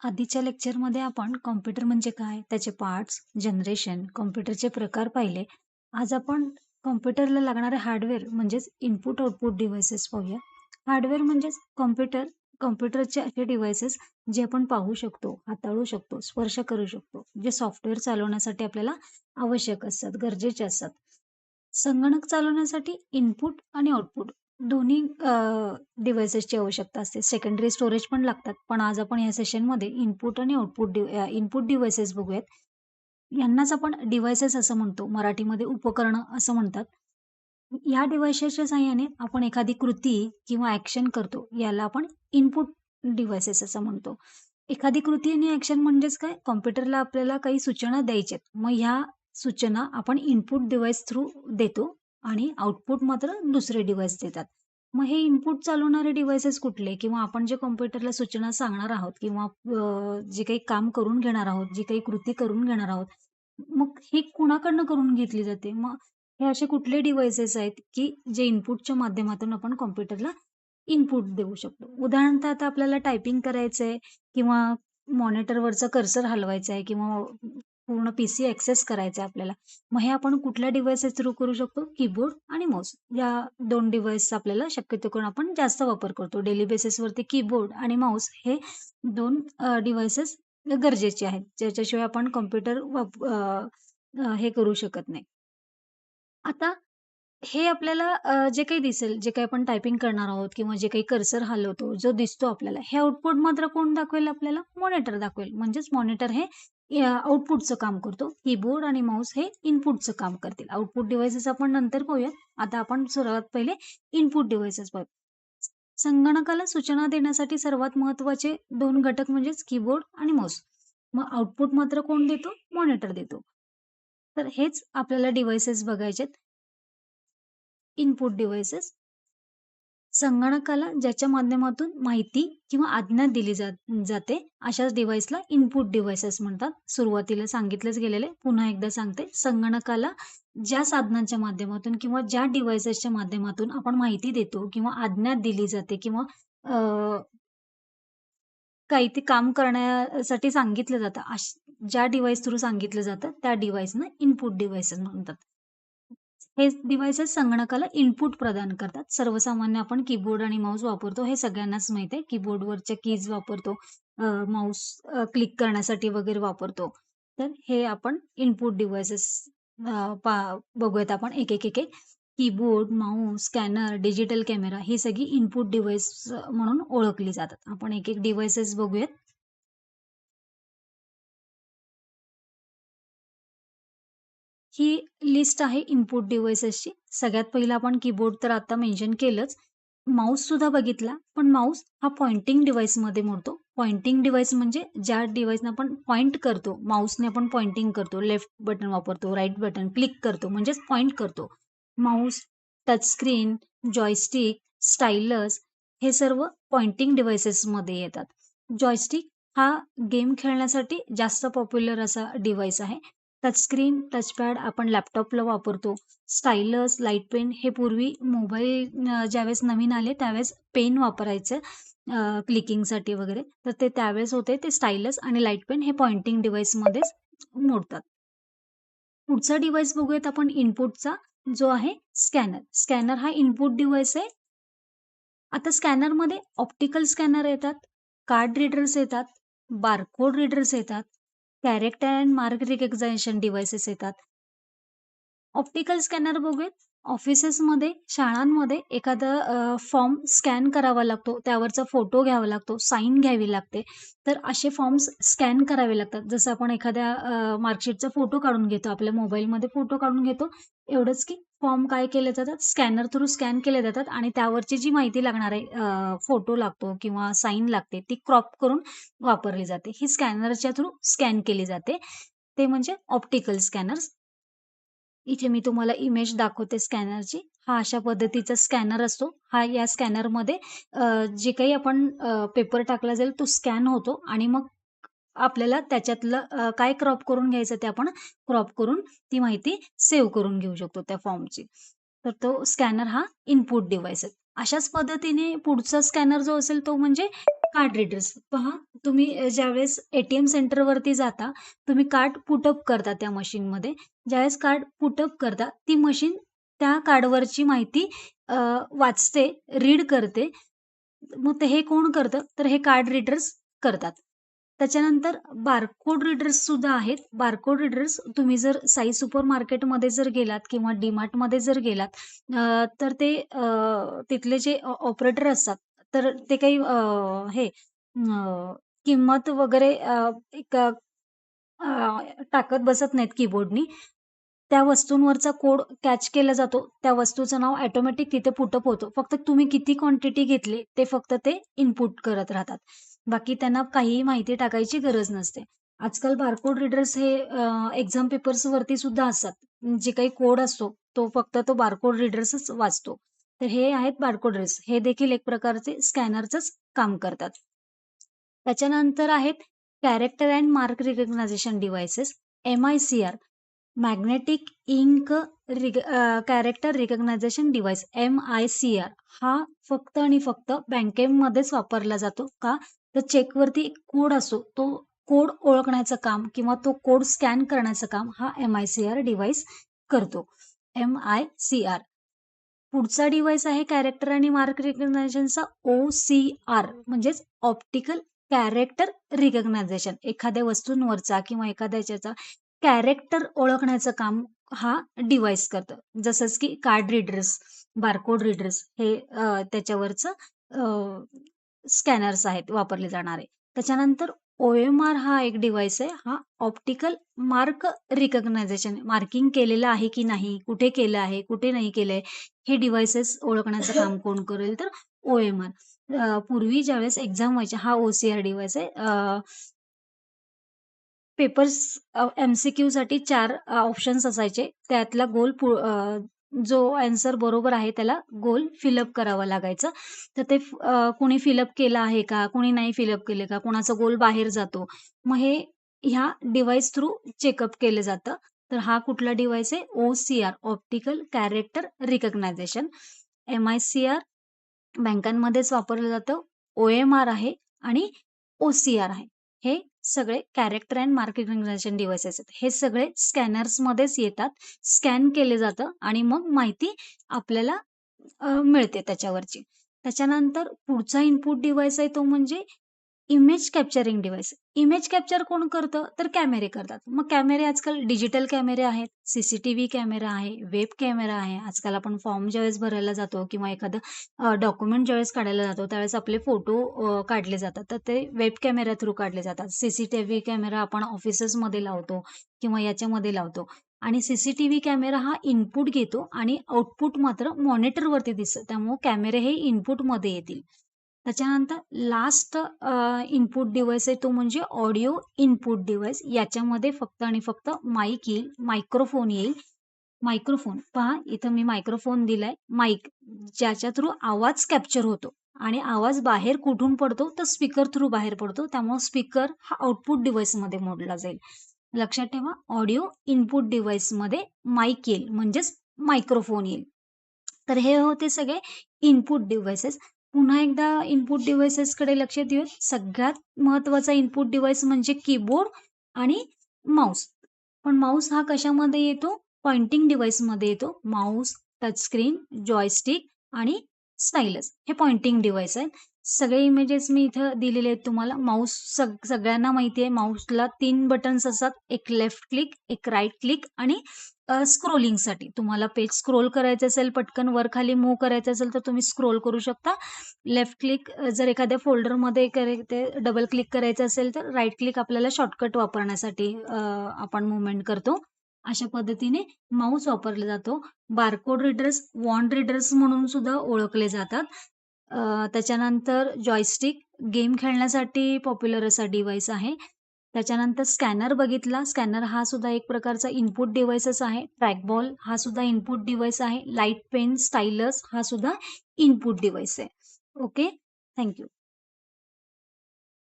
आधीच्या लेक्चरमध्ये आपण कॉम्प्युटर म्हणजे काय, त्याचे पार्ट्स, जनरेशन, कॉम्प्युटरचे प्रकार पाहिले. आज आपण कॉम्प्युटरला लागणारे हार्डवेअर म्हणजेच इनपुट आउटपुट डिव्हायसेस पाहूया. हार्डवेअर म्हणजेच कॉम्प्युटर कॉम्प्युटरचे असे डिव्हायसेस जे आपण पाहू शकतो, हाताळू शकतो, स्पर्श करू शकतो, जे सॉफ्टवेअर चालवण्यासाठी आपल्याला आवश्यक असतात, गरजेचे असतात. संगणक चालवण्यासाठी इनपुट आणि आउटपुट दोन्ही डिव्हाइसेसची आवश्यकता असते. सेकंडरी स्टोरेज पण लागतात. पण आज आपण या सेशनमध्ये इनपुट आणि आउटपुट इनपुट डिव्हाइसेस बघूयात. यांनाच आपण डिव्हाइसेस असं म्हणतो. मराठीमध्ये उपकरणं असं म्हणतात. या डिव्हाइसेसच्या सहाय्याने आपण एखादी कृती किंवा ॲक्शन करतो. याला आपण इनपुट डिव्हाइसेस असं म्हणतो. एखादी कृती आणि ॲक्शन म्हणजेच काय? कॉम्प्युटरला आपल्याला काही सूचना द्यायच्या आहेत मग ह्या सूचना आपण इनपुट डिव्हाइस थ्रू देतो आणि आउटपुट मात्र दुसरे डिव्हाइस देतात. मग हे इनपुट चालवणारे डिव्हायसेस कुठले? किंवा आपण जे कॉम्प्युटरला सूचना सांगणार आहोत किंवा जे काही काम करून घेणार आहोत, जी काही कृती करून घेणार आहोत, मग ही कुणाकडनं करून घेतली जाते? मग हे असे कुठले डिव्हायसेस आहेत, की जे इनपुटच्या माध्यमातून आपण कॉम्प्युटरला इनपुट देऊ शकतो? उदाहरणार्थ आता आपल्याला टायपिंग करायचंय किंवा मॉनिटरवरचा कर्सर हलवायचा आहे किंवा पूर्ण पीसी ॲक्सेस करायचा आहे आपल्याला. मग हे आपण कुठल्या डिव्हाइसेस थ्रू करू शकतो? कीबोर्ड आणि माऊस या दोन डिव्हाइस आपल्याला शक्यतो करून आपण जास्त वापर करतो. डेली बेसिसवरती कीबोर्ड आणि माऊस हे दोन डिव्हाइसेस गरजेचे आहेत. ज्याच्याशिवाय आपण कॉम्प्युटर हे करू शकत नाही. आता हे आपल्याला जे काही दिसेल, जे काही आपण टायपिंग करणार आहोत किंवा जे काही कर्सर हलवतो, जो दिसतो आपल्याला, हे आउटपुट मात्र कोण दाखवेल आपल्याला? मॉनिटर दाखवेल. म्हणजेच मॉनिटर हे आउटपुटचं काम करतो. कीबोर्ड आणि माऊस हे इनपुटचं काम करतील. आउटपुट डिव्हाइसेस आपण नंतर पाहूयात. आता आपण सर्वात पहिले इनपुट डिव्हाइसेस पाहू. संगणकाला सूचना देण्यासाठी सर्वात महत्त्वाचे दोन घटक म्हणजेच कीबोर्ड आणि माऊस. मग आउटपुट मात्र कोण देतो? मॉनिटर देतो. तर हेच आपल्याला डिव्हाइसेस बघायचेत. इनपुट डिव्हाइसेस संगणकाला ज्याच्या माध्यमातून माहिती किंवा आज्ञा दिली जाते अशाच डिव्हाइसला इनपुट डिव्हाइसेस म्हणतात. सुरुवातीला सांगितलेच गेलेले पुन्हा एकदा सांगते. संगणकाला ज्या साधनांच्या माध्यमातून किंवा ज्या डिव्हाइसेसच्या माध्यमातून आपण माहिती देतो किंवा आज्ञा दिली जाते किंवा काही ते काम करण्यासाठी सांगितलं जातं. ज्या डिव्हाइस थ्रू सांगितलं जातं त्या डिव्हाइसनं इनपुट डिव्हाइसेस म्हणतात. हे डिव्हाइसेस संगणकाला इनपुट प्रदान करतात. सर्वसामान्य आपण कीबोर्ड आणि माऊस वापरतो हे सगळ्यांनाच माहीत आहे. कीबोर्डवरच्या कीज वापरतो. माऊस क्लिक करण्यासाठी वगैरे वापरतो. तर हे आपण इनपुट डिव्हाइसेस बघूयात आपण एक एक एक एक. Keyboard, mouse, scanner, digital camera ही सगळी इनपुट डिव्हाइस म्हणून ओळखली जातात. आपण एक एक डिव्हाइसेस बघूयात. ही लिस्ट आहे इनपुट डिव्हाइसेसची. सगळ्यात पहिला आपण कीबोर्ड तर आता मेन्शन केलंच. माऊस सुद्धा बघितला. पण माऊस हा पॉइंटिंग डिव्हाइसमध्ये मोडतो. पॉइंटिंग डिव्हाइस म्हणजे ज्या डिव्हाइसने आपण पॉइंट करतो, माऊसने आपण पॉइंटिंग करतो, लेफ्ट बटन वापरतो, राईट बटन क्लिक करतो म्हणजेच पॉइंट करतो. Mouse, touch screen, joystick, stylus हे सर्व पॉइंटिंग डिव्हाइसेसमध्ये येतात. जॉयस्टिक हा गेम खेळण्यासाठी जास्त पॉप्युलर असा डिव्हाइस आहे. टचस्क्रीन, टचपॅड आपण लॅपटॉपला वापरतो. स्टायलस, लाइट पेन हे पूर्वी मोबाईल ज्यावेळेस नवीन आले त्यावेळेस पेन वापरायचं क्लिकिंगसाठी वगैरे. तर ते त्यावेळेस होते ते स्टायलस आणि लाइट पेन हे पॉइंटिंग डिव्हाइसमध्येच मोडतात. पुढचा डिव्हाइस बघूयात आपण इनपुटचा जो आहे स्कॅनर. स्कॅनर हा इनपुट डिव्हाइस आहे. आता स्कॅनरमध्ये ऑप्टिकल स्कॅनर येतात, कार्ड रीडर्स येतात, बारकोड रीडर्स येतात, character and mark recognition devices येतात. ऑप्टिकल स्कॅनर बघूयात. ऑफिसेसमध्ये, शाळांमध्ये एखादा फॉर्म स्कॅन करावा लागतो. त्यावरचा फोटो घ्यावा लागतो, साइन घ्यावी लागते. तर असे फॉर्म्स स्कॅन करावे लागतात. जसं आपण एखाद्या मार्कशीटचा फोटो काढून घेतो, आपल्या मोबाईलमध्ये फोटो काढून घेतो. एवढंच की फॉर्म काय केले जातात, स्कॅनर थ्रू स्कॅन केले जातात आणि त्यावरची जी माहिती लागणार आहे, फोटो लागतो किंवा साईन लागते, ती क्रॉप करून वापरली जाते. ही स्कॅनरच्या थ्रू स्कॅन केली जाते. ते म्हणजे ऑप्टिकल स्कॅनर्स. इथे मी तुम्हाला इमेज दाखवते स्कॅनरची. हा अशा पद्धतीचा स्कॅनर असतो. हा या स्कॅनरमध्ये जे काही आपण पेपर टाकला जाईल तो स्कॅन होतो आणि मग आपल्याला त्याच्यातलं काय क्रॉप करून घ्यायचं ते आपण क्रॉप करून ती माहिती सेव्ह करून घेऊ शकतो त्या फॉर्मची. तर तो स्कॅनर हा इनपुट डिव्हाइस आहे. अशाच पद्धतीने पुढचा स्कॅनर जो असेल तो म्हणजे कार्ड रीडर्स पहा तुम्ही ज्यावेळेस एटीएम सेंटरवरती जाता तुम्ही कार्ड पुटअप करता त्या मशीनमध्ये ज्यावेळेस कार्ड पुटअप करता ती मशीन त्या कार्डवरची माहिती वाचते रीड करते. मग ते हे कोण करतं? तर हे कार्ड रीडर्स करतात. त्याच्यानंतर बारकोड रीडर्स सुद्धा आहेत. बारकोड रीडर्स तुम्ही जर साई सुपर मार्केटमध्ये जर गेलात किंवा डीमार्टमध्ये जर गेलात तर ते तिथले जे ऑपरेटर असतात तर ते काही हे किंमत वगैरे एक टाकत बसत नाहीत कीबोर्डनी. त्या वस्तूंवरचा कोड कॅच केला जातो. त्या वस्तूचं नाव ऑटोमॅटिक तिथे पुटअप होतं. फक्त तुम्ही किती क्वांटिटी घेतली ते फक्त ते इनपुट करत राहतात. बाकी त्यांना काहीही माहिती टाकायची गरज नसते. आजकाल बारकोड रीडर्स हे एक्झाम एक्झाम पेपर्सवरती सुद्धा असतात. जे काही कोड असतो तो फक्त तो बारकोड रीडर्सच वाचतो. तर हे आहेत बारकोड रीडर्स. हे देखील एक प्रकारचे स्कॅनरचंच काम करतात. त्याच्यानंतर आहेत character and mark recognition devices MICR magnetic ink rig character recognition device MICR हा फक्त आणि फक्त बँकेमध्येच वापरला जातो. का? तर चेकवरती एक कोड असो तो कोड ओळखण्याचं काम किंवा तो कोड स्कॅन करण्याचं काम हा एम-आय-सी-आर डिव्हाइस करतो. एम-आय-सी-आर. पुढचा डिव्हाइस आहे कॅरेक्टर आणि मार्क रिकग्नायझेशनचा ओ-सी-आर म्हणजेच ऑप्टिकल कॅरेक्टर रिकग्नायझेशन. एखाद्या वस्तूंवरचा किंवा एखाद्या ह्याच्याचा कॅरेक्टर ओळखण्याचं काम हा डिव्हाइस करतं. जसंच की कार्ड रीडर्स, बारकोड रीडर्स हे त्याच्यावरचं स्कॅनर्स आहेत वापरले जाणारे. त्याच्यानंतर ओ-एम-आर हा एक डिव्हाइस आहे. हा ऑप्टिकल मार्क रिकग्नायझेशन मार्किंग केलेलं आहे की नाही, कुठे केलं आहे, कुठे नाही केलंय, हे डिव्हाइसेस ओळखण्याचं काम कोण करेल तर ओ-एम-आर. पूर्वी ज्यावेळेस एक्झाम व्हायच्या हा ओ-सी-आर डिव्हाइस आहे. पेपर्स अ, एम-सी-क्यूसाठी 4 अ, ऑप्शन्स असायचे. त्यातला गोल जो ॲन्सर बरोबर आहे त्याला गोल फिलअप करावा लागायचा. तर ते कुणी फिलअप केलं आहे का? कुणी नाही फिलअप केले का? कुणाचा गोल बाहेर जातो. मग हे ह्या डिव्हाइस थ्रू चेकअप केलं जातं. तर हा कुठला डिव्हाइस आहे? OCR optical character recognition. MICR बँकांमध्येच वापरलं जातं. ओ-एम-आर आहे आणि ओ-सी-आर आहे. हे सगळे character and mark recognition devices आहेत. हे सगळे स्कॅनर्समध्येच येतात. स्कॅन केले जातं आणि मग माहिती आपल्याला मिळते त्याच्यावरची. त्याच्यानंतर पुढचा इनपुट डिव्हाइस आहे तो म्हणजे image capturing device. Image capture कोण करतं? तर कॅमेरे करतात. मग कॅमेरे आजकाल डिजिटल कॅमेरे आहेत, सीसीटीव्ही कॅमेरा आहे, वेब कॅमेरा आहे. आजकाल आपण फॉर्म ज्यावेळेस भरायला जातो किंवा एखादं डॉक्युमेंट ज्यावेळेस काढायला जातो त्यावेळेस आपले फोटो काढले जातात. तर ते वेब कॅमेरा थ्रू काढले जातात. सीसीटीव्ही कॅमेरा आपण ऑफिसेसमध्ये लावतो किंवा याच्यामध्ये लावतो आणि सीसीटीव्ही कॅमेरा हा इनपुट घेतो आणि आउटपुट मात्र मॉनिटरवरती दिसतं. त्यामुळे कॅमेरे हे इनपुटमध्ये येतील. त्याच्यानंतर लास्ट इनपुट डिव्हाइस आहे तो म्हणजे ऑडिओ इनपुट डिव्हाइस. याच्यामध्ये फक्त आणि फक्त माईक येईल, मायक्रोफोन येईल. मायक्रोफोन पहा इथं मी मायक्रोफोन दिलाय. माईक ज्याच्या थ्रू आवाज कॅप्चर होतो आणि आवाज बाहेर कुठून पडतो तर स्पीकर थ्रू बाहेर पडतो. त्यामुळे स्पीकर हा आउटपुट डिव्हाइसमध्ये मोडला जाईल. लक्षात ठेवा ऑडिओ इनपुट डिव्हाइसमध्ये माईक येईल म्हणजेच मायक्रोफोन येईल. तर हे होते सगळे इनपुट डिव्हायसेस पुन्हा एकदा इनपुट डिव्हाइसेसकडे लक्ष देऊयात. सगळ्यात महत्त्वाचा इनपुट डिव्हाइस म्हणजे कीबोर्ड आणि माऊस. पण माऊस हा कशामध्ये येतो? पॉइंटिंग डिव्हाइसमध्ये येतो. माऊस, टच स्क्रीन, जॉयस्टिक आणि स्टाईलस हे पॉइंटिंग डिव्हाइस आहेत. सगळे इमेजेस मी इथं दिलेले आहेत तुम्हाला. माऊस सग सगळ्यांना माहिती आहे माऊसला तीन बटन्स असतात. एक लेफ्ट क्लिक, एक राईट क्लिक आणि स्क्रोलिंगसाठी. तुम्हाला पेज स्क्रोल करायचं असेल, पटकन वर-खाली मूव्ह करायचं असेल तर तुम्ही स्क्रोल करू शकता. लेफ्ट क्लिक जर एखाद्या फोल्डरमध्ये ते डबल क्लिक करायचं असेल तर राईट क्लिक आपल्याला शॉर्टकट वापरण्यासाठी आपण मुवमेंट करतो. अशा पद्धतीने माऊस वापरला जातो. बारकोड रिडर्स वॉन्ड रिडर्स म्हणून सुद्धा ओळखले जातात. त्याच्यानंतर जॉयस्टिक गेम खेळण्यासाठी पॉप्युलर असा डिव्हाइस आहे. त्याच्यानंतर स्कॅनर बघितला. स्कॅनर हा सुद्धा एक प्रकारचा इनपुट डिव्हाइसच आहे. ट्रॅकबॉल हा सुद्धा इनपुट डिव्हाइस आहे. लाइट पेन, स्टाईलस हा सुद्धा इनपुट डिव्हाइस आहे. ओके. Thank you.